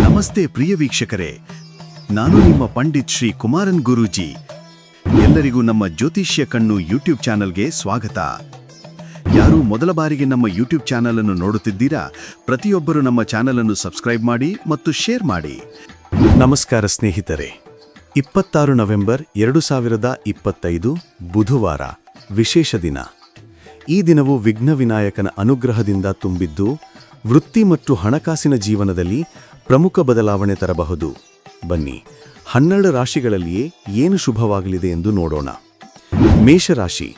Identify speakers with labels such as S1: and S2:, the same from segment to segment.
S1: ನಮಸ್ತೆ ಪ್ರಿಯ ವೀಕ್ಷಕರೇ. ನಾನು ನಿಮ್ಮ ಪಂಡಿತ್ ಶ್ರೀ ಕುಮಾರನ್ ಗುರೂಜಿ. ಎಲ್ಲರಿಗೂ ನಮ್ಮ ಜ್ಯೋತಿಷ್ಯ ಕಣ್ಣು ಯೂಟ್ಯೂಬ್ ಚಾನಲ್ಗೆ ಸ್ವಾಗತ. ಯಾರು ಮೊದಲ ಬಾರಿಗೆ ನಮ್ಮ ಯೂಟ್ಯೂಬ್ ಚಾನಲ್ ಅನ್ನು ನೋಡುತ್ತಿದ್ದೀರಾ, ಪ್ರತಿಯೊಬ್ಬರು ನಮ್ಮ ಚಾನಲ್ ಅನ್ನು ಸಬ್ಸ್ಕ್ರೈಬ್ ಮಾಡಿ ಮತ್ತು ಶೇರ್ ಮಾಡಿ. ನಮಸ್ಕಾರ ಸ್ನೇಹಿತರೆ. ಇಪ್ಪತ್ತಾರು ನವೆಂಬರ್ ಎರಡು ಸಾವಿರದ ಇಪ್ಪತ್ತೈದು ಬುಧವಾರ, ವಿಶೇಷ ದಿನ. ಈ ದಿನವು ವಿಘ್ನ ವಿನಾಯಕನ ಅನುಗ್ರಹದಿಂದ ತುಂಬಿದ್ದು, ವೃತ್ತಿ ಮತ್ತು ಹಣಕಾಸಿನ ಜೀವನದಲ್ಲಿ ಪ್ರಮುಖ ಬದಲಾವಣೆ ತರಬಹುದು. ಬನ್ನಿ, ಹನ್ನೆರಡು ರಾಶಿಗಳಲ್ಲಿಯೇ ಏನು ಶುಭವಾಗಲಿದೆ ಎಂದು ನೋಡೋಣ. ಮೇಷರಾಶಿ.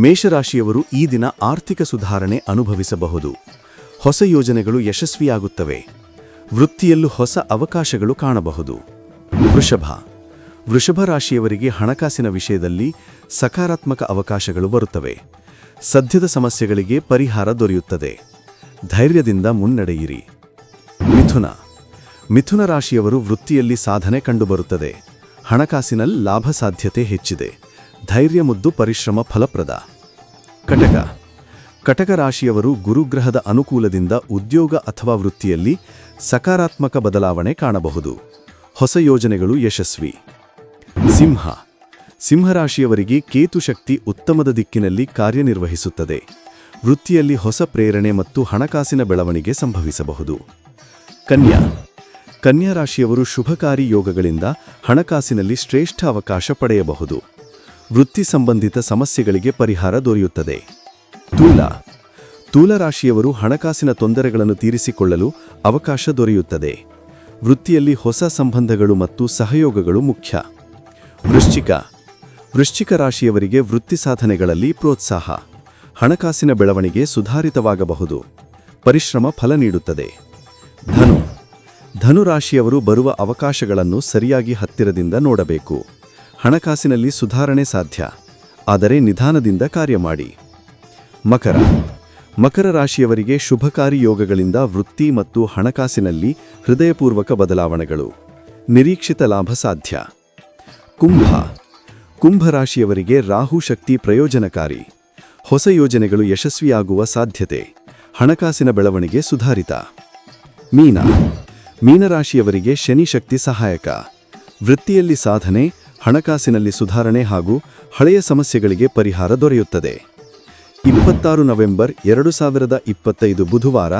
S1: ಮೇಷರಾಶಿಯವರು ಈ ದಿನ ಆರ್ಥಿಕ ಸುಧಾರಣೆ ಅನುಭವಿಸಬಹುದು. ಹೊಸ ಯೋಜನೆಗಳು ಯಶಸ್ವಿಯಾಗುತ್ತವೆ. ವೃತ್ತಿಯಲ್ಲೂ ಹೊಸ ಅವಕಾಶಗಳು ಕಾಣಬಹುದು. ವೃಷಭ. ವೃಷಭ ರಾಶಿಯವರಿಗೆ ಹಣಕಾಸಿನ ವಿಷಯದಲ್ಲಿ ಸಕಾರಾತ್ಮಕ ಅವಕಾಶಗಳು ಬರುತ್ತವೆ. ಸದ್ಯದ ಸಮಸ್ಯೆಗಳಿಗೆ ಪರಿಹಾರ ದೊರೆಯುತ್ತದೆ. ಧೈರ್ಯದಿಂದ ಮುನ್ನಡೆಯಿರಿ. ಮಿಥುನ. ಮಿಥುನ ರಾಶಿಯವರು ವೃತ್ತಿಯಲ್ಲಿ ಸಾಧನೆ ಕಂಡುಬರುತ್ತದೆ. ಹಣಕಾಸಿನಲ್ಲಿ ಲಾಭ ಸಾಧ್ಯತೆ ಹೆಚ್ಚಿದೆ. ಧೈರ್ಯ ಮುದ್ದು ಪರಿಶ್ರಮ ಫಲಪ್ರದ. ಕಟಕ. ಕಟಕ ರಾಶಿಯವರು ಗುರುಗ್ರಹದ ಅನುಕೂಲದಿಂದ ಉದ್ಯೋಗ ಅಥವಾ ವೃತ್ತಿಯಲ್ಲಿ ಸಕಾರಾತ್ಮಕ ಬದಲಾವಣೆ ಕಾಣಬಹುದು. ಹೊಸ ಯೋಜನೆಗಳು ಯಶಸ್ವಿ. ಸಿಂಹ. ಸಿಂಹರಾಶಿಯವರಿಗೆ ಕೇತು ಶಕ್ತಿ ಉತ್ತಮದ ದಿಕ್ಕಿನಲ್ಲಿ ಕಾರ್ಯನಿರ್ವಹಿಸುತ್ತದೆ. ವೃತ್ತಿಯಲ್ಲಿ ಹೊಸ ಪ್ರೇರಣೆ ಮತ್ತು ಹಣಕಾಸಿನ ಬೆಳವಣಿಗೆ ಸಂಭವಿಸಬಹುದು. ಕನ್ಯಾ. ಕನ್ಯಾ ರಾಶಿಯವರು ಶುಭಕಾರಿ ಯೋಗಗಳಿಂದ ಹಣಕಾಸಿನಲ್ಲಿ ಶ್ರೇಷ್ಠ ಅವಕಾಶ ಪಡೆಯಬಹುದು. ವೃತ್ತಿ ಸಂಬಂಧಿತ ಸಮಸ್ಯೆಗಳಿಗೆ ಪರಿಹಾರ ದೊರೆಯುತ್ತದೆ. ತೂಲ. ತೂಲರಾಶಿಯವರು ಹಣಕಾಸಿನ ತೊಂದರೆಗಳನ್ನು ತೀರಿಸಿಕೊಳ್ಳಲು ಅವಕಾಶ ದೊರೆಯುತ್ತದೆ. ವೃತ್ತಿಯಲ್ಲಿ ಹೊಸ ಸಂಬಂಧಗಳು ಮತ್ತು ಸಹಯೋಗಗಳು ಮುಖ್ಯ. ವೃಶ್ಚಿಕ. ವೃಶ್ಚಿಕ ರಾಶಿಯವರಿಗೆ ವೃತ್ತಿ ಸಾಧನೆಗಳಲ್ಲಿ ಪ್ರೋತ್ಸಾಹ. ಹಣಕಾಸಿನ ಬೆಳವಣಿಗೆ ಸುಧಾರಿತವಾಗಬಹುದು. ಪರಿಶ್ರಮ ಫಲ ನೀಡುತ್ತದೆ. ಧನು. ಧನು ರಾಶಿಯವರು ಬರುವ ಅವಕಾಶಗಳನ್ನು ಸರಿಯಾಗಿ ಹತ್ತಿರದಿಂದ ನೋಡಬೇಕು. ಹಣಕಾಸಿನಲ್ಲಿ ಸುಧಾರಣೆ ಸಾಧ್ಯ. ಆದರೆ ನಿಧಾನದಿಂದ ಕಾರ್ಯ ಮಾಡಿ. ಮಕರ. ಮಕರ ರಾಶಿಯವರಿಗೆ ಶುಭಕಾರಿ ಯೋಗಗಳಿಂದ ವೃತ್ತಿ ಮತ್ತು ಹಣಕಾಸಿನಲ್ಲಿ ಹೃದಯಪೂರ್ವಕ ಬದಲಾವಣೆಗಳು. ನಿರೀಕ್ಷಿತ ಲಾಭ ಸಾಧ್ಯ. ಕುಂಭ. ಕುಂಭರಾಶಿಯವರಿಗೆ ರಾಹು ಶಕ್ತಿ ಪ್ರಯೋಜನಕಾರಿ. ಹೊಸ ಯೋಜನೆಗಳು ಯಶಸ್ವಿಯಾಗುವ ಸಾಧ್ಯತೆ. ಹಣಕಾಸಿನ ಬೆಳವಣಿಗೆ ಸುಧಾರಿತ. ಮೀನ. ಮೀನರಾಶಿಯವರಿಗೆ ಶನಿ ಶಕ್ತಿ ಸಹಾಯಕ. ವೃತ್ತಿಯಲ್ಲಿ ಸಾಧನೆ, ಹಣಕಾಸಿನಲ್ಲಿ ಸುಧಾರಣೆ ಹಾಗೂ ಹಳೆಯ ಸಮಸ್ಯೆಗಳಿಗೆ ಪರಿಹಾರ ದೊರೆಯುತ್ತದೆ. ಇಪ್ಪತ್ತಾರು ನವೆಂಬರ್ ಎರಡು ಸಾವಿರದ ಇಪ್ಪತ್ತೈದು ಬುಧವಾರ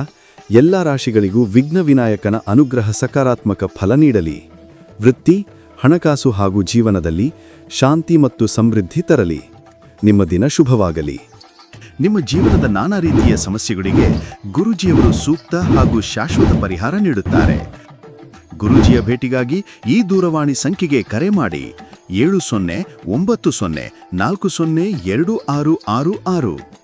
S1: ಎಲ್ಲ ರಾಶಿಗಳಿಗೂ ವಿಘ್ನ ವಿನಾಯಕನ ಅನುಗ್ರಹ ಸಕಾರಾತ್ಮಕ ಫಲ ನೀಡಲಿ. ವೃತ್ತಿ, ಹಣಕಾಸು ಹಾಗೂ ಜೀವನದಲ್ಲಿ ಶಾಂತಿ ಮತ್ತು ಸಮೃದ್ಧಿ ತರಲಿ. ನಿಮ್ಮ ದಿನ ಶುಭವಾಗಲಿ. ನಿಮ್ಮ ಜೀವನದ ನಾನಾ ರೀತಿಯ ಸಮಸ್ಯೆಗಳಿಗೆ ಗುರುಜಿಯವರು ಸೂಕ್ತ ಹಾಗೂ ಶಾಶ್ವತ ಪರಿಹಾರ ನೀಡುತ್ತಾರೆ. ಗುರುಜಿಯ ಭೇಟಿಗಾಗಿ ಈ ದೂರವಾಣಿ ಸಂಖ್ಯೆಗೆ ಕರೆ ಮಾಡಿ. ಏಳು ಸೊನ್ನೆ ಒಂಬತ್ತು ಸೊನ್ನೆ ನಾಲ್ಕು ಸೊನ್ನೆ ಎರಡು ಆರು ಆರು ಆರು.